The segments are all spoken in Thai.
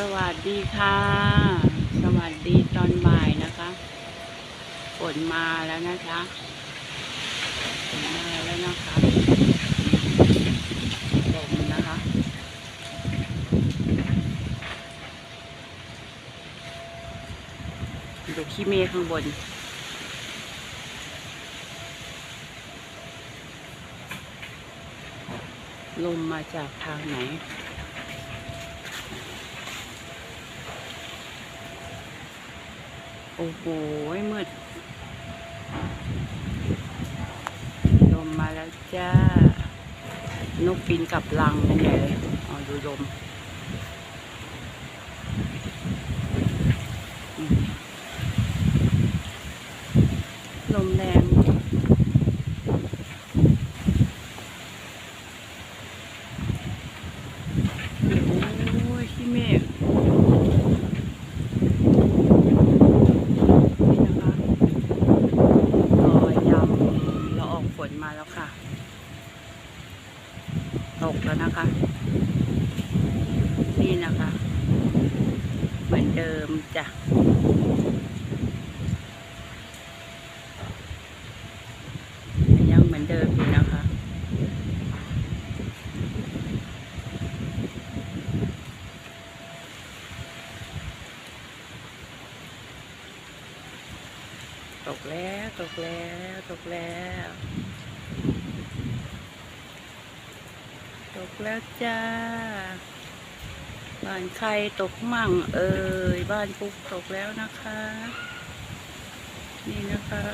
สวัสดีค่ะ สวัสดีตอนบ่ายนะคะฝนมาแล้วนะคะฝนมาแล้วนะคะลมนะคะ ดูขี้เมฆข้างบนลมมาจากทางไหน โอ้โหมืดลมมาแล้วจ้านกบินกลับรังกันใหญ่เลยอ๋อดูลมอืมลมแรงโอ้ยขี้เมฆ นี่นะคะรอยยำละอองฝนมาแล้วค่ะ ต กแล้วนะคะ นี่นะคะ เหมือนเดิมจ้ะยังเหมือนเดิมอยู่นะคะ ตกแล้ว ตกแล้ว ตกแล้ว ตก แล้วจ้า บ้านใครตกมั่งเอ่ยบ้านปุ๊กตกแล้วนะคะ นี่นะคะ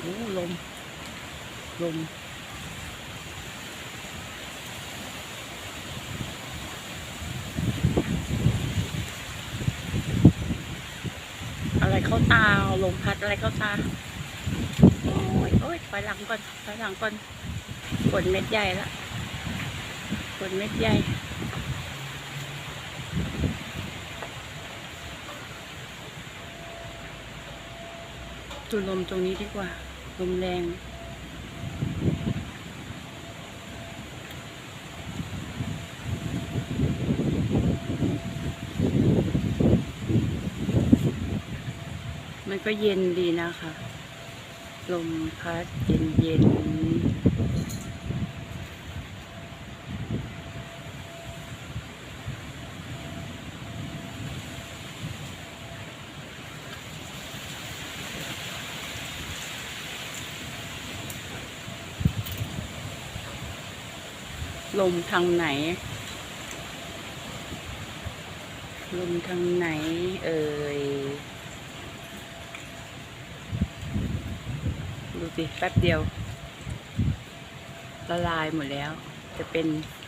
โอ้ลม ลม อะไร เข้าตาลมพัดอะไรเข้าตาโอ้ยโอ้ยถอยหลังก่อนถอยหลังก่อนฝนเม็ดใหญ่ละฝนเม็ดใหญ่ดูลมตรงนี้ดีกว่าลมแรง มันก็เย็นดีนะคะ ลมพัดเย็นเย็นลมทางไหน ลมทางไหน เอ่ย ดูสิแป๊บเดียวละลายหมดแล้ว จะเป็น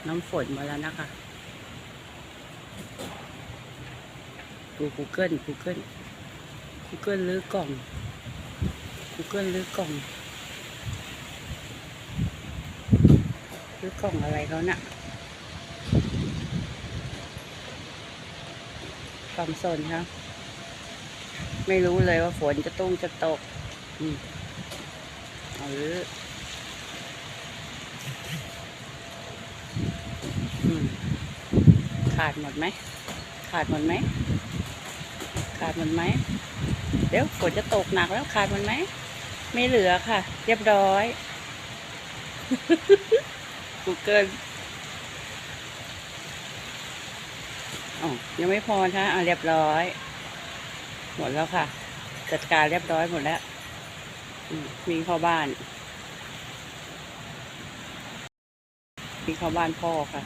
น้ำฝนมดแล้วนะคะดู Google Google Google รื้อกล่อง Google รื้อกล่องรื้อกล่องอะไรเขาน่ะความสนครับไม่รู้เลยว่าฝนจะตุ้งจะตก อืม ออขาดหมดไหม ขาดหมดไหม ขาดหมดไหม เดี๋ยวฝนจะตกหนักแล้วขาดหมดไหม ไม่เหลือค่ะ เรียบร้อย Google อ๋อยังไม่พอนะอะเรียบร้อย หมดแล้วค่ะ จัดการเรียบร้อยหมดแล้ว วิ่งเข้าบ้านวิ่งเข้าบ้านพ่อค่ะ